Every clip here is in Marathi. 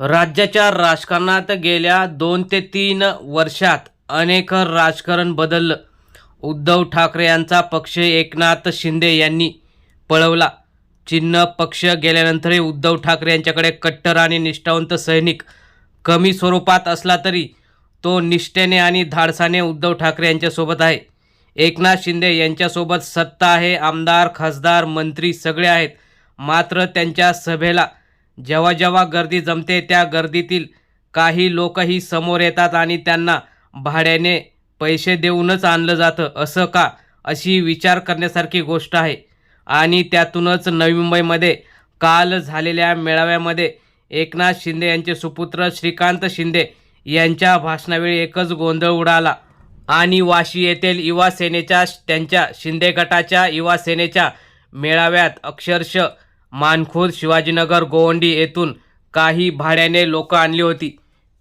राज्याच्या राजकारणात गेल्या दोन ते तीन वर्षात अनेक राजकारण बदललं. उद्धव ठाकरे यांचा पक्ष एकनाथ शिंदे यांनी पळवला. चिन्ह पक्ष गेल्यानंतरही उद्धव ठाकरे यांच्याकडे कट्टर आणि निष्ठावंत सैनिक कमी स्वरूपात असला तरी तो निष्ठेने आणि धाडसाने उद्धव ठाकरे यांच्यासोबत आहे. एकनाथ शिंदे यांच्यासोबत सत्ता आहे. आमदार खासदार मंत्री सगळे आहेत. मात्र त्यांच्या सभेला जेव्हा जेव्हा गर्दी जमते त्या गर्दीतील काही लोकही समोर येतात आणि त्यांना भाड्याने पैसे देऊनच आणलं जातं. असं का? अशी विचार करण्यासारखी गोष्ट आहे. आणि त्यातूनच नवी मुंबईमध्ये काल झालेल्या मेळाव्यामध्ये एकनाथ शिंदे यांचे सुपुत्र श्रीकांत शिंदे यांच्या भाषणावेळी एकच गोंधळ उडाला. आणि वाशी येथील युवा सेनेच्या त्यांच्या शिंदे गटाच्या युवा सेनेच्या मेळाव्यात अक्षरशः मानखुर्द शिवाजीनगर गोवंडी येथून काही भाड्याने लोक आणली होती.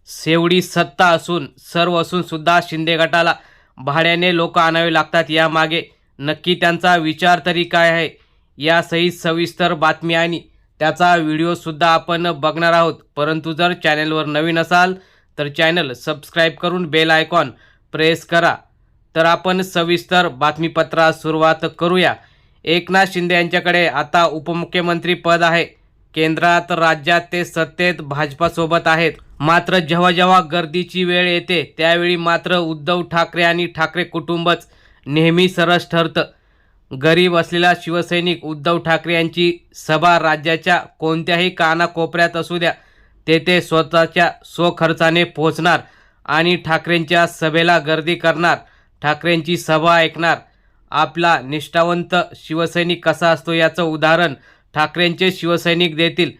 सेवडी सत्ता असून सर्व असूनसुद्धा शिंदे गटाला भाड्याने लोक आणावे लागतात यामागे नक्की त्यांचा विचार तरी काय आहे यासहित सविस्तर बातमी आणि त्याचा व्हिडिओसुद्धा आपण बघणार आहोत. परंतु जर चॅनलवर नवीन असाल तर चॅनल सबस्क्राईब करून बेल आयकॉन प्रेस करा. तर आपण सविस्तर बातमीपत्रास सुरुवात करूया. एकनाथ शिंदे यांच्याकडे आता उपमुख्यमंत्री पद आहे. केंद्रात राज्यात ते सत्तेत भाजपासोबत आहेत. मात्र जेव्हा जेव्हा गर्दीची वेळ येते त्यावेळी मात्र उद्धव ठाकरे आणि ठाकरे कुटुंबच नेहमी सरस ठरतं. गरीब असलेला शिवसैनिक उद्धव ठाकरे यांची सभा राज्याच्या कोणत्याही कानाकोपऱ्यात असू द्या तेथे स्वतःच्या स्वखर्चाने पोहोचणार आणि ठाकरेंच्या सभेला गर्दी करणार ठाकरेंची सभा ऐकणार आपला निष्ठावंत शिवसैनिक कसा असतो याचं उदाहरण ठाकरेंचे शिवसैनिक देतील.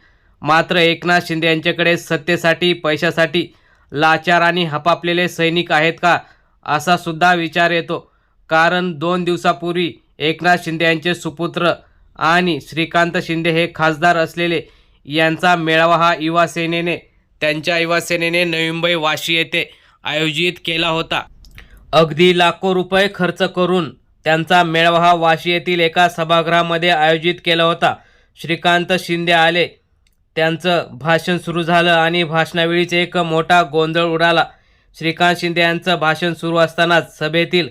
मात्र एकनाथ शिंदे यांच्याकडे सत्तेसाठी पैशासाठी लाचार आणि हपापलेले सैनिक आहेत का असा सुद्धा विचार येतो. कारण दोन दिवसापूर्वी एकनाथ शिंदे यांचे सुपुत्र आणि श्रीकांत शिंदे हे खासदार असलेले यांचा मेळावा हा युवा सेनेने त्यांच्या युवा सेनेने नवी मुंबई वाशी येथे आयोजित केला होता. अगदी लाखो रुपये खर्च करून त्यांचा मेळावा हा वाशी येथील एका सभागृहामध्ये आयोजित केला होता. श्रीकांत शिंदे आले. त्यांचं भाषण सुरू झालं आणि भाषणावेळीच एक मोठा गोंधळ उडाला. श्रीकांत शिंदे यांचं भाषण सुरू असतानाच सभेतील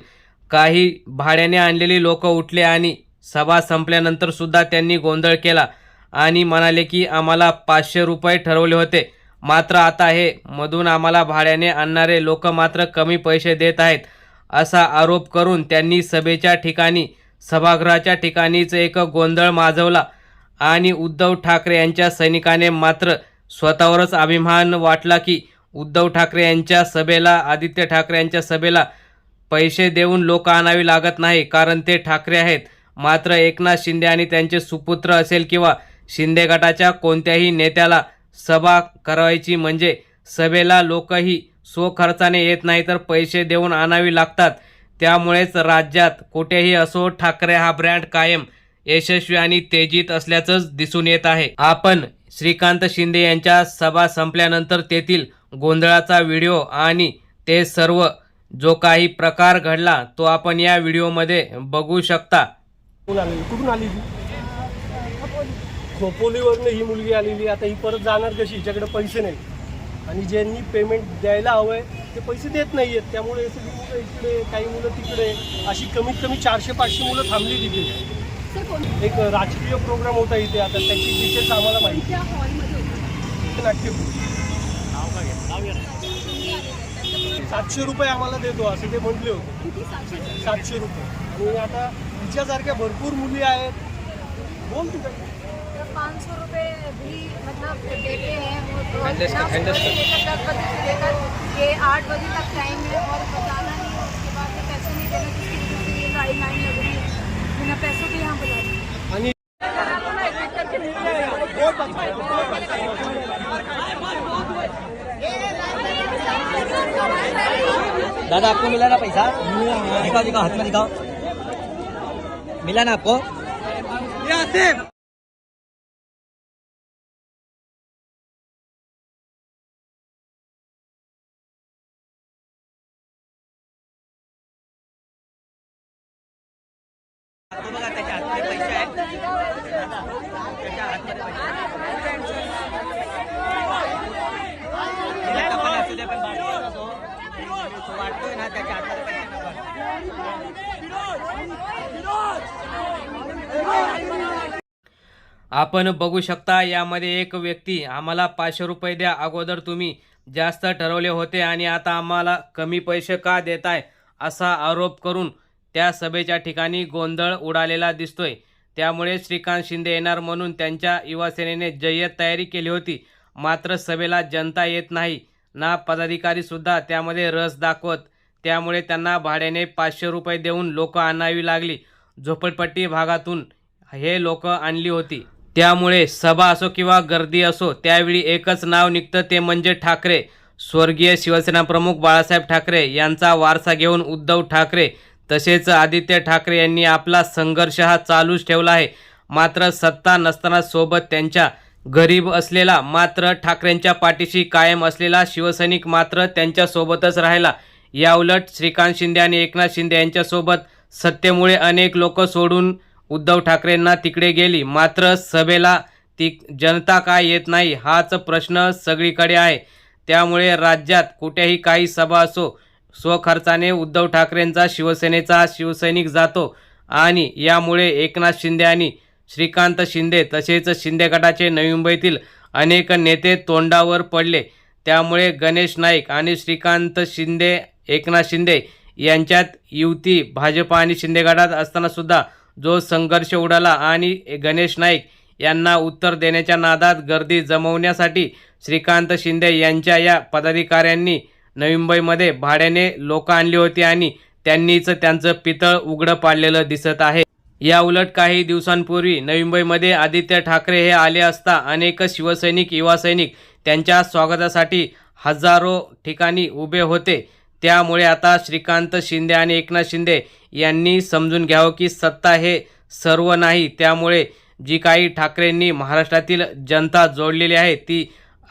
काही भाड्याने आणलेली लोक उठले आणि सभा संपल्यानंतर सुद्धा त्यांनी गोंधळ केला आणि म्हणाले की आम्हाला पाचशे रुपये ठरवले होते. मात्र आता हे मधून आम्हाला भाड्याने आणणारे लोक मात्र कमी पैसे देत आहेत. असा आरोप करून त्यांनी सभेच्या ठिकाणी सभागृहाच्या ठिकाणीच एक गोंधळ माजवला. आणि उद्धव ठाकरे यांच्या सैनिकाने मात्र स्वतःवरच अभिमान वाटला की उद्धव ठाकरे यांच्या सभेला आदित्य ठाकरे यांच्या सभेला पैसे देऊन लोक आणावी लागत नाही कारण ते ठाकरे आहेत. मात्र एकनाथ शिंदे आणि त्यांचे सुपुत्र असेल किंवा शिंदे गटाच्या कोणत्याही नेत्याला सभा करायची म्हणजे सभेला लोकही स्वखर्चाने येत नाही तर पैसे देऊन आणावी लागतात. त्यामुळेच राज्यात कुठेही असो ठाकरे हा ब्रँड कायम यशस्वी आणि तेजीत असल्याचंच दिसून येत आहे. आपण श्रीकांत शिंदे यांच्या सभा संपल्यानंतर तेथील गोंधळाचा व्हिडिओ आणि ते सर्व जो काही प्रकार घडला तो आपण या व्हिडिओमध्ये बघू शकता. कुठून आली खोपोलीवरनं ही मुलगी आलेली. आता ही परत जाणार कशी? हिच्याकडे पैसे नाही आणि ज्यांनी पेमेंट द्यायला हवंय ते पैसे देत नाही आहेत त्यामुळे सगळी मुलं इकडे काही मुलं तिकडे अशी कमीत कमी चारशे पाचशे मुलं थांबली तिथे. एक राजकीय प्रोग्राम होता इथे. आता त्याची डिटेल्स आम्हाला माहिती. आहे. नाट्यगृह सातशे रुपये आम्हाला देतो असं ते म्हटले होते. सातशे रुपये. आणि आता तिच्यासारख्या भरपूर मुली आहेत. बोल तू काही. पाँच सौ रुपये भी मतलब देते हैं वो तो लेकर दस बजे से लेकर ये आठ बजे तक टाइम है और बताना नहीं है उसके बाद में पैसे नहीं देना जिसकी वजह से ये गाड़ी लाइन लग रही है। बिना पैसों के यहाँ बुला है। दादा आपको मिला ना पैसा? दिखाओ दिखाओ हाथ में दिखाओ। मिला ना आपको? आपण बघू शकता यामध्ये एक व्यक्ती आम्हाला पाचशे रुपये द्या अगोदर तुम्ही. जास्त ठरवले होते आणि आता आम्हाला कमी पैसे का देताय असा आरोप करून त्या सभेच्या ठिकाणी गोंधळ उडालेला दिसतोय. त्यामुळे श्रीकांत शिंदे येणार म्हणून त्यांच्या युवासेनेने जय्यत तयारी केली होती. मात्र सभेला जनता येत नाही. ना पदाधिकारीसुद्धा त्यामध्ये रस दाखवत. त्यामुळे त्यांना भाड्याने पाचशे रुपये देऊन लोकं आणावी लागली. झोपडपट्टी भागातून हे लोक आणली होती. त्यामुळे सभा असो किंवा गर्दी असो त्यावेळी एकच नाव निघतं ते म्हणजे ठाकरे. स्वर्गीय शिवसेना प्रमुख बाळासाहेब ठाकरे यांचा वारसा घेऊन उद्धव ठाकरे तसेच आदित्य ठाकरे यांनी आपला संघर्ष हा चालूच ठेवला आहे. मात्र सत्ता नसताना सोबत त्यांच्या गरीब असलेला मात्र ठाकरेंच्या पाठीशी कायम असलेला शिवसैनिक मात्र त्यांच्यासोबतच राहिला. याउलट श्रीकांत शिंदे आणि एकनाथ शिंदे यांच्यासोबत सत्तेमुळे अनेक लोक सोडून उद्धव ठाकरेंना तिकडे गेली. मात्र सभेला ती जनता काय येत नाही हाच प्रश्न सगळीकडे आहे. त्यामुळे राज्यात कुठेही काही सभा असो स्वखर्चाने उद्धव ठाकरेंचा शिवसेनेचा शिवसैनिक जातो आणि यामुळे एकनाथ शिंदे आणि श्रीकांत शिंदे तसेच शिंदे गटाचे नवी मुंबईतील अनेक नेते तोंडावर पडले. त्यामुळे गणेश नाईक आणि श्रीकांत शिंदे एकनाथ शिंदे यांच्यात युती भाजप आणि शिंदे गटात असतानासुद्धा जो संघर्ष उडाला आणि गणेश नाईक यांना उत्तर देण्याच्या नादात गर्दी जमवण्यासाठी श्रीकांत शिंदे यांच्या या पदाधिकाऱ्यांनी नवी मुंबईमध्ये भाड्याने लोक आणली होती आणि त्यांनीच त्यांचं पितळ उघडं पाडलेलं दिसत आहे. या उलट काही दिवसांपूर्वी नवी मुंबईमध्ये आदित्य ठाकरे हे आले असता अनेक शिवसैनिक युवा सैनिक त्यांच्या स्वागतासाठी हजारो ठिकाणी उभे होते. त्यामुळे आता श्रीकांत शिंदे आणि एकनाथ शिंदे यांनी समजून घ्यावं की सत्ता हे सर्व नाही. त्यामुळे जी काही ठाकरेंनी महाराष्ट्रातील जनता जोडलेली आहे ती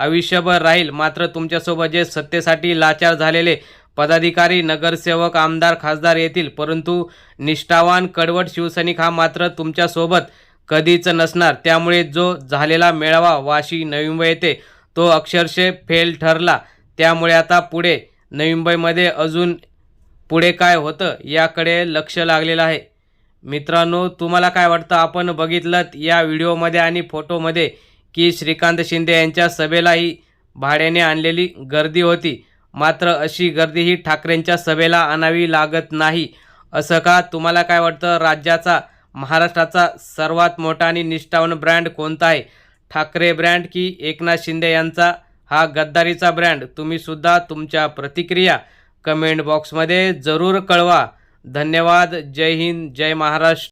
आयुष्यभर राहील. मात्र तुमच्यासोबत जे सत्तेसाठी लाचार झालेले पदाधिकारी नगरसेवक आमदार खासदार येतील परंतु निष्ठावान कडवट शिवसैनिक हा मात्र तुमच्यासोबत कधीच नसणार. त्यामुळे जो झालेला मेळावा वाशी नवी मुंबई येथे तो अक्षरशः फेल ठरला. त्यामुळे आता पुढे नवी मुंबईमध्ये अजून पुढे काय होतं याकडे लक्ष लागलेलं आहे. मित्रांनो तुम्हाला काय वाटतं? आपण बघितलं या व्हिडिओमध्ये आणि फोटोमध्ये की श्रीकांत शिंदे यांच्या सभेलाही भाड्याने आणलेली गर्दी होती. मात्र अशी गर्दी ही ठाकरेंच्या सभेला आणावी लागत नाही. असं का? तुम्हाला काय वाटतं? राज्याचा महाराष्ट्राचा सर्वात मोठा आणि निष्ठावन ब्रँड कोणता आहे? ठाकरे ब्रँड की एकनाथ शिंदे यांचा? हा गद्दारीचा ब्रँड. तुम्हीसुद्धा तुमच्या प्रतिक्रिया कमेंट बॉक्समध्ये जरूर कळवा. धन्यवाद. जय हिंद. जय महाराष्ट्र.